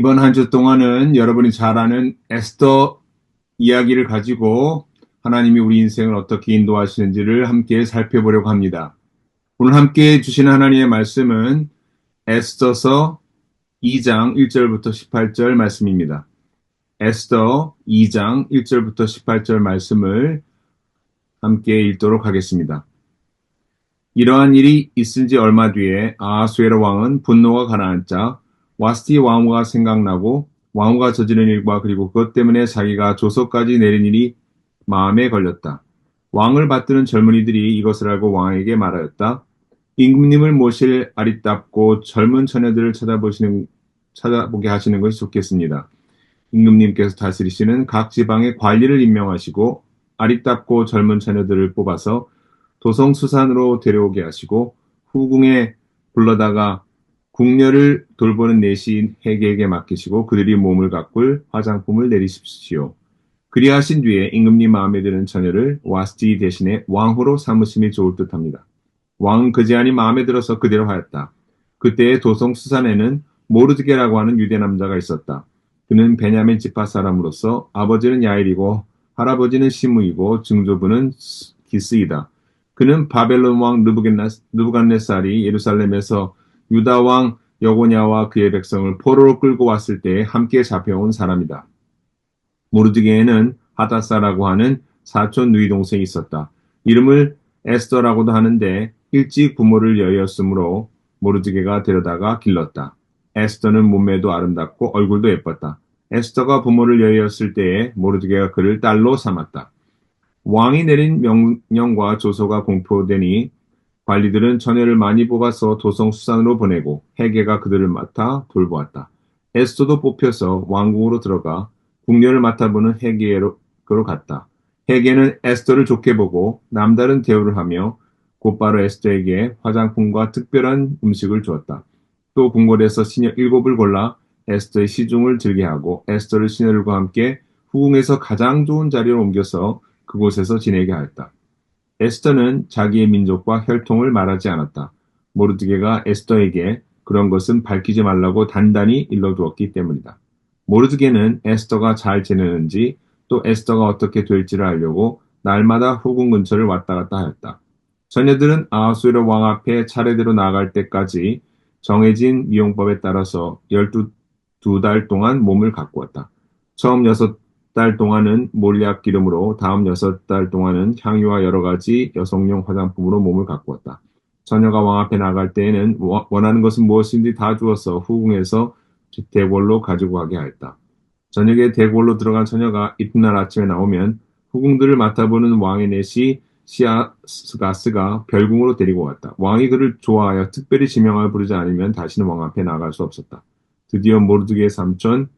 이번 한 주 동안은 여러분이 잘 아는 에스더 이야기를 가지고 하나님이 우리 인생을 어떻게 인도하시는지를 함께 살펴보려고 합니다. 오늘 함께 주시는 하나님의 말씀은 에스더서 2장 1절부터 18절 말씀입니다. 에스더 2장 1절부터 18절 말씀을 함께 읽도록 하겠습니다. 이러한 일이 있은 지 얼마 뒤에 아하수에르 왕은 분노가 가라앉자 와스티 왕후가 생각나고 왕후가 저지른 일과 그리고 그것 때문에 자기가 조서까지 내린 일이 마음에 걸렸다. 왕을 받드는 젊은이들이 이것을 알고 왕에게 말하였다. 임금님을 모실 아리답고 젊은 처녀들을 찾아보시는, 찾아보게 하시는 것이 좋겠습니다. 임금님께서 다스리시는 각 지방의 관리를 임명하시고 아리답고 젊은 처녀들을 뽑아서 도성 수산으로 데려오게 하시고 후궁에 불러다가 궁녀를 돌보는 내시인 해계에게 맡기시고 그들이 몸을 가꿀 화장품을 내리십시오. 그리하신 뒤에 임금님 마음에 드는 처녀를 와스티 대신에 왕후로 삼으심이 좋을 듯합니다. 왕은 그 제안이 마음에 들어서 그대로 하였다. 그때의 도성 수산에는 모르드게라고 하는 유대 남자가 있었다. 그는 베냐민 지파 사람으로서 아버지는 야일이고 할아버지는 시므이고 증조부는 기스이다. 그는 바벨론 왕 느부갓네살이 예루살렘에서 유다 왕 여고냐와 그의 백성을 포로로 끌고 왔을 때 함께 잡혀온 사람이다. 모르드게에는 하다사라고 하는 사촌 누이 동생이 있었다. 이름을 에스더라고도 하는데 일찍 부모를 여의었으므로 모르드게가 데려다가 길렀다. 에스더는 몸매도 아름답고 얼굴도 예뻤다. 에스더가 부모를 여의었을 때에 모르드게가 그를 딸로 삼았다. 왕이 내린 명령과 조서가 공표되니 관리들은 처녀를 많이 뽑아서 도성 수산으로 보내고 해계가 그들을 맡아 돌보았다. 에스더도 뽑혀서 왕궁으로 들어가 궁녀를 맡아보는 해계로 갔다. 해계는 에스더를 좋게 보고 남다른 대우를 하며 곧바로 에스더에게 화장품과 특별한 음식을 주었다. 또 궁궐에서 시녀 일곱을 골라 에스더의 시중을 들게 하고 에스더를 시녀들과 함께 후궁에서 가장 좋은 자리로 옮겨서 그곳에서 지내게 하였다. 에스더는 자기의 민족과 혈통을 말하지 않았다. 모르드게가 에스더에게 그런 것은 밝히지 말라고 단단히 일러두었기 때문이다. 모르드게는 에스더가 잘 지내는지 또 에스더가 어떻게 될지를 알려고 날마다 후궁 근처를 왔다 갔다 하였다. 처녀들은 아하수에르 왕 앞에 차례대로 나아갈 때까지 정해진 미용법에 따라서 12달 동안 몸을 가꾸었다. 처음 6 달 동안은 몰약 기름으로 다음 여섯 달 동안은 향유와 여러 가지 여성용 화장품으로 몸을 가꾸었다. 처녀가 왕 앞에 나갈 때에는 원하는 것은 무엇인지 다 주어서 후궁에서 대궐로 가지고 가게 하였다. 저녁에 대궐로 들어간 처녀가 이튿날 아침에 나오면 후궁들을 맡아보는 왕의 내시 시아스가스가 별궁으로 데리고 왔다. 왕이 그를 좋아하여 특별히 지명을 부르지 않으면 다시는 왕 앞에 나갈 수 없었다. 드디어 모르드게의 삼촌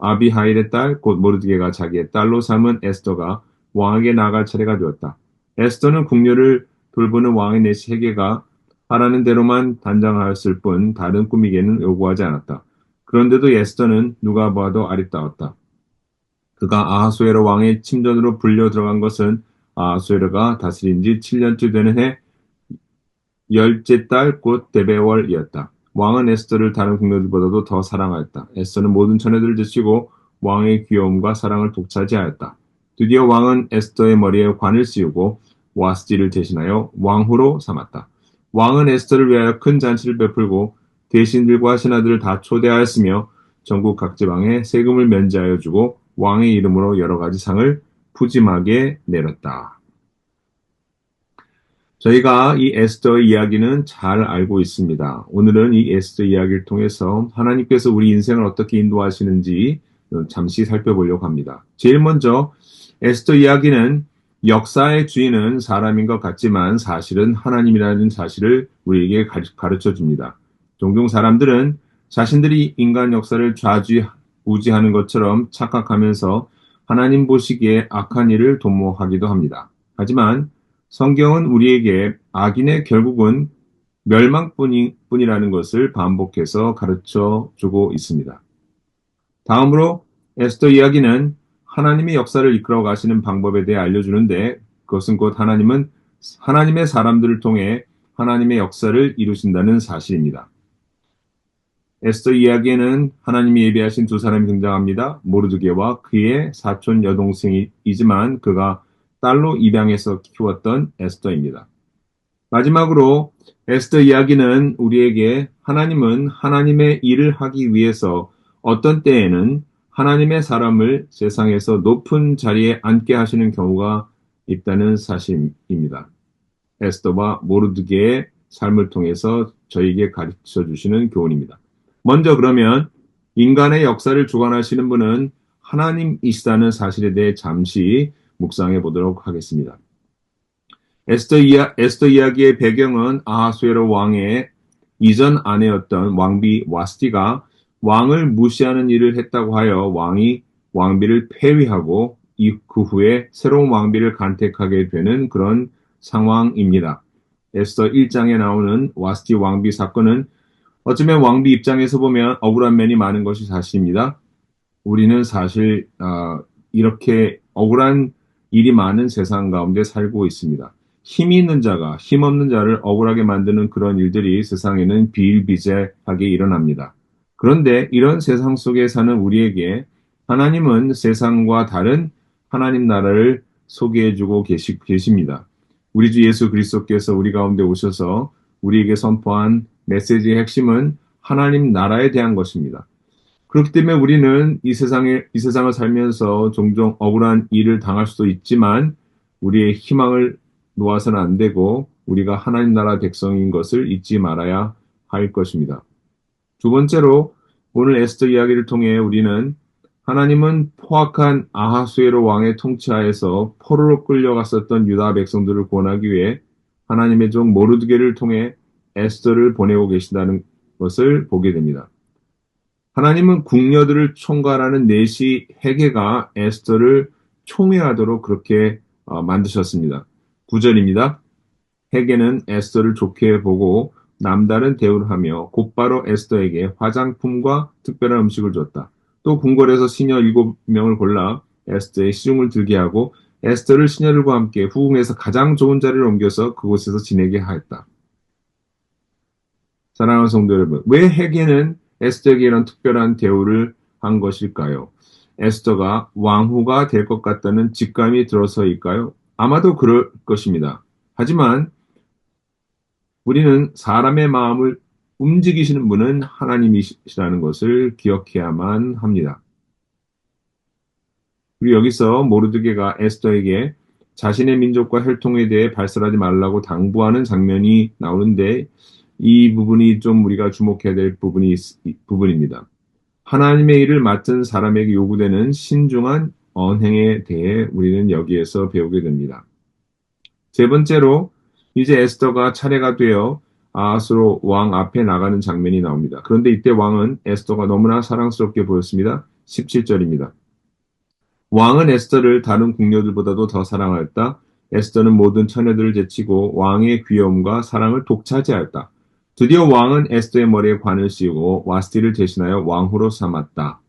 아비하일의 딸, 곧 모르드게가 자기의 딸로 삼은 에스더가 왕에게 나아갈 차례가 되었다. 에스더는 궁녀를 돌보는 왕의 내 세계가 하라는 대로만 단장하였을 뿐 다른 꾸미개는 요구하지 않았다. 그런데도 에스더는 누가 봐도 아리따웠다. 그가 아하수에르 왕의 침전으로 불려 들어간 것은 아하수에르가 다스린 지 7년째 되는 해 열째 딸곧 데베월이었다. 왕은 에스더를 다른 궁녀들보다도 더 사랑하였다. 에스더는 모든 처녀들을 제치고 왕의 귀여움과 사랑을 독차지하였다. 드디어 왕은 에스더의 머리에 관을 씌우고 와스지를 대신하여 왕후로 삼았다. 왕은 에스더를 위하여 큰 잔치를 베풀고 대신들과 신하들을 다 초대하였으며 전국 각 지방에 세금을 면제하여 주고 왕의 이름으로 여러 가지 상을 푸짐하게 내렸다. 저희가 이 에스더 이야기는 잘 알고 있습니다. 오늘은 이 에스더 이야기를 통해서 하나님께서 우리 인생을 어떻게 인도하시는지 잠시 살펴보려고 합니다. 제일 먼저 에스더 이야기는 역사의 주인은 사람인 것 같지만 사실은 하나님이라는 사실을 우리에게 가르쳐 줍니다. 종종 사람들은 자신들이 인간 역사를 좌지우지하는 것처럼 착각하면서 하나님 보시기에 악한 일을 도모하기도 합니다. 하지만 성경은 우리에게 악인의 결국은 멸망뿐이라는 것을 반복해서 가르쳐 주고 있습니다. 다음으로 에스더 이야기는 하나님의 역사를 이끌어 가시는 방법에 대해 알려주는데 그것은 곧 하나님은 하나님의 사람들을 통해 하나님의 역사를 이루신다는 사실입니다. 에스더 이야기에는 하나님이 예비하신 두 사람이 등장합니다. 모르드게와 그의 사촌 여동생이지만 그가 딸로 입양해서 키웠던 에스더입니다. 마지막으로 에스더 이야기는 우리에게 하나님은 하나님의 일을 하기 위해서 어떤 때에는 하나님의 사람을 세상에서 높은 자리에 앉게 하시는 경우가 있다는 사실입니다. 에스더와 모르드게의 삶을 통해서 저에게 가르쳐 주시는 교훈입니다. 먼저 그러면 인간의 역사를 주관하시는 분은 하나님이시다는 사실에 대해 잠시 묵상해 보도록 하겠습니다. 에스더, 이야, 에스더 이야기의 배경은 아하수에로 왕의 이전 아내였던 왕비 와스티가 왕을 무시하는 일을 했다고 하여 왕이 왕비를 폐위하고 그 후에 새로운 왕비를 간택하게 되는 그런 상황입니다. 에스더 1장에 나오는 와스티 왕비 사건은 어쩌면 왕비 입장에서 보면 억울한 면이 많은 것이 사실입니다. 우리는 사실 어, 이렇게 억울한 일이 많은 세상 가운데 살고 있습니다. 힘이 있는 자가 힘없는 자를 억울하게 만드는 그런 일들이 세상에는 비일비재하게 일어납니다. 그런데 이런 세상 속에 사는 우리에게 하나님은 세상과 다른 하나님 나라를 소개해주고 계시, 계십니다. 우리 주 예수 그리스도께서 우리 가운데 오셔서 우리에게 선포한 메시지의 핵심은 하나님 나라에 대한 것입니다. 그렇기 때문에 우리는 이 세상에, 이 세상을 살면서 종종 억울한 일을 당할 수도 있지만 우리의 희망을 놓아서는 안 되고 우리가 하나님 나라 백성인 것을 잊지 말아야 할 것입니다. 두 번째로 오늘 에스더 이야기를 통해 우리는 하나님은 포악한 아하수에로 왕의 통치하에서 포로로 끌려갔었던 유다 백성들을 구원하기 위해 하나님의 종 모르드게를 통해 에스더를 보내고 계신다는 것을 보게 됩니다. 하나님은 궁녀들을 총괄하는 내시 해계가 에스더를 총회하도록 그렇게 어, 만드셨습니다. 9절입니다. 해계는 에스더를 좋게 보고 남다른 대우를 하며 곧바로 에스더에게 화장품과 특별한 음식을 줬다. 또 궁궐에서 시녀 7명을 골라 에스더의 시중을 들게 하고 에스더를 시녀들과 함께 후궁에서 가장 좋은 자리를 옮겨서 그곳에서 지내게 하였다. 사랑하는 성도 여러분, 왜 해계는 에스더에게 이런 특별한 대우를 한 것일까요? 에스더가 왕후가 될 것 같다는 직감이 들어서일까요? 아마도 그럴 것입니다. 하지만 우리는 사람의 마음을 움직이시는 분은 하나님이시라는 것을 기억해야만 합니다. 그리고 여기서 모르드게가 에스더에게 자신의 민족과 혈통에 대해 발설하지 말라고 당부하는 장면이 나오는데 이 부분이 좀 우리가 주목해야 될 부분이 부분입니다. 하나님의 일을 맡은 사람에게 요구되는 신중한 언행에 대해 우리는 여기에서 배우게 됩니다. 세 번째로 이제 에스더가 차례가 되어 아하스로 왕 앞에 나가는 장면이 나옵니다. 그런데 이때 왕은 에스더가 너무나 사랑스럽게 보였습니다. 17절입니다. 왕은 에스더를 다른 궁녀들보다도 더 사랑하였다. 에스더는 모든 처녀들을 제치고 왕의 귀여움과 사랑을 독차지하였다. 드디어 왕은 에스더의 머리에 관을 씌우고 와스티를 대신하여 왕후로 삼았다.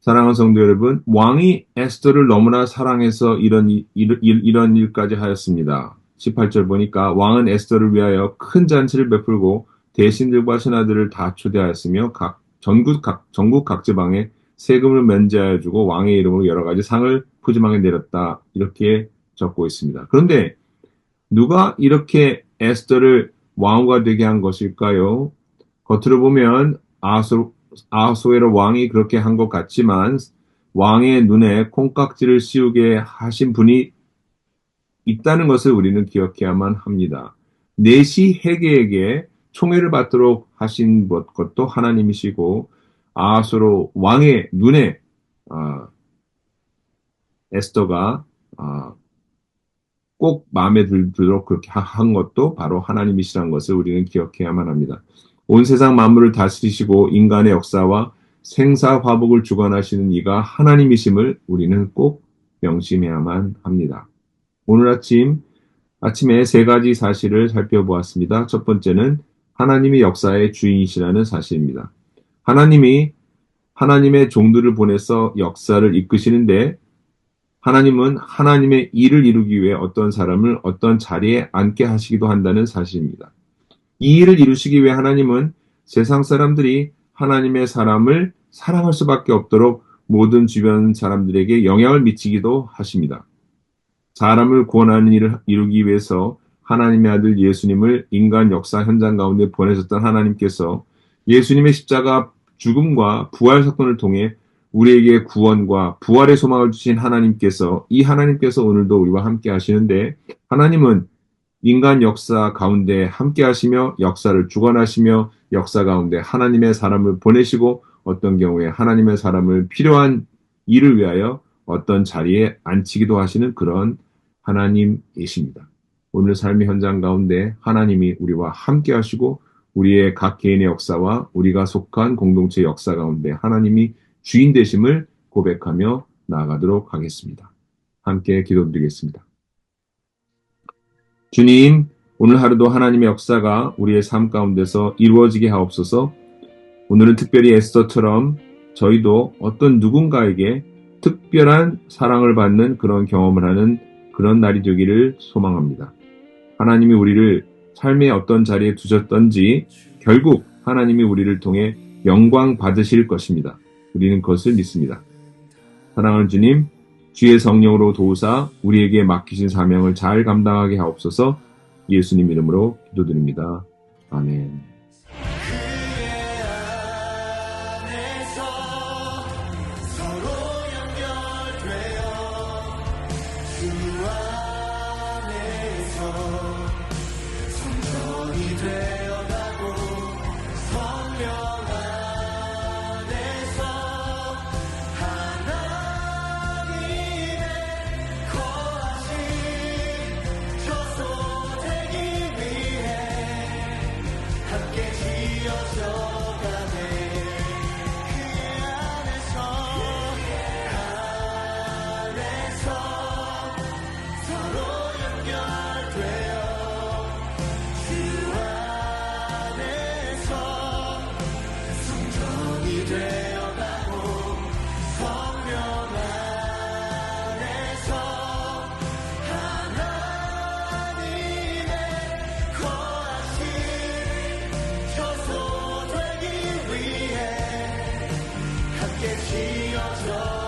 사랑하는 성도 여러분, 왕이 에스더를 너무나 사랑해서 이런, 일, 이런 일까지 하였습니다. 18절 보니까 왕은 에스더를 위하여 큰 잔치를 베풀고 대신들과 신하들을 다 초대하였으며 각 전국 각 전국 각 지방에 세금을 면제하여 주고 왕의 이름으로 여러 가지 상을 푸짐하게 내렸다. 이렇게 적고 있습니다. 그런데 누가 이렇게 에스더를 왕후가 되게 한 것일까요? 겉으로 보면 아소, 아소에로 왕이 그렇게 한 것 같지만 왕의 눈에 콩깍지를 씌우게 하신 분이 있다는 것을 우리는 기억해야만 합니다. 내시 해계에게 총애를 받도록 하신 것도 하나님이시고 아하스로 왕의 눈에 어, 에스더가 어, 꼭 마음에 들도록 그렇게 한 것도 바로 하나님이시라는 것을 우리는 기억해야만 합니다. 온 세상 만물을 다스리시고 인간의 역사와 생사 화복을 주관하시는 이가 하나님이심을 우리는 꼭 명심해야만 합니다. 오늘 아침 아침에 세 가지 사실을 살펴보았습니다. 첫 번째는 하나님이 역사의 주인이시라는 사실입니다. 하나님이 하나님의 종들을 보내서 역사를 이끄시는데 하나님은 하나님의 일을 이루기 위해 어떤 사람을 어떤 자리에 앉게 하시기도 한다는 사실입니다. 이 일을 이루시기 위해 하나님은 세상 사람들이 하나님의 사람을 사랑할 수밖에 없도록 모든 주변 사람들에게 영향을 미치기도 하십니다. 사람을 구원하는 일을 이루기 위해서 하나님의 아들 예수님을 인간 역사 현장 가운데 보내셨던 하나님께서 예수님의 십자가 죽음과 부활 사건을 통해 우리에게 구원과 부활의 소망을 주신 하나님께서 이 하나님께서 오늘도 우리와 함께 하시는데 하나님은 인간 역사 가운데 함께 하시며 역사를 주관하시며 역사 가운데 하나님의 사람을 보내시고 어떤 경우에 하나님의 사람을 필요한 일을 위하여 어떤 자리에 앉히기도 하시는 그런 하나님이십니다. 오늘 삶의 현장 가운데 하나님이 우리와 함께 하시고 우리의 각 개인의 역사와 우리가 속한 공동체 역사 가운데 하나님이 주인 되심을 고백하며 나아가도록 하겠습니다. 함께 기도드리겠습니다. 주님, 오늘 하루도 하나님의 역사가 우리의 삶 가운데서 이루어지게 하옵소서 오늘은 특별히 에스더처럼 저희도 어떤 누군가에게 특별한 사랑을 받는 그런 경험을 하는 그런 날이 되기를 소망합니다. 하나님이 우리를 삶의 어떤 자리에 두셨던지 결국 하나님이 우리를 통해 영광 받으실 것입니다. 우리는 그것을 믿습니다. 사랑하는 주님, 주의 성령으로 도우사 우리에게 맡기신 사명을 잘 감당하게 하옵소서 예수님 이름으로 기도드립니다. 아멘. 그 안에서 성전이 되어 que sigas yo.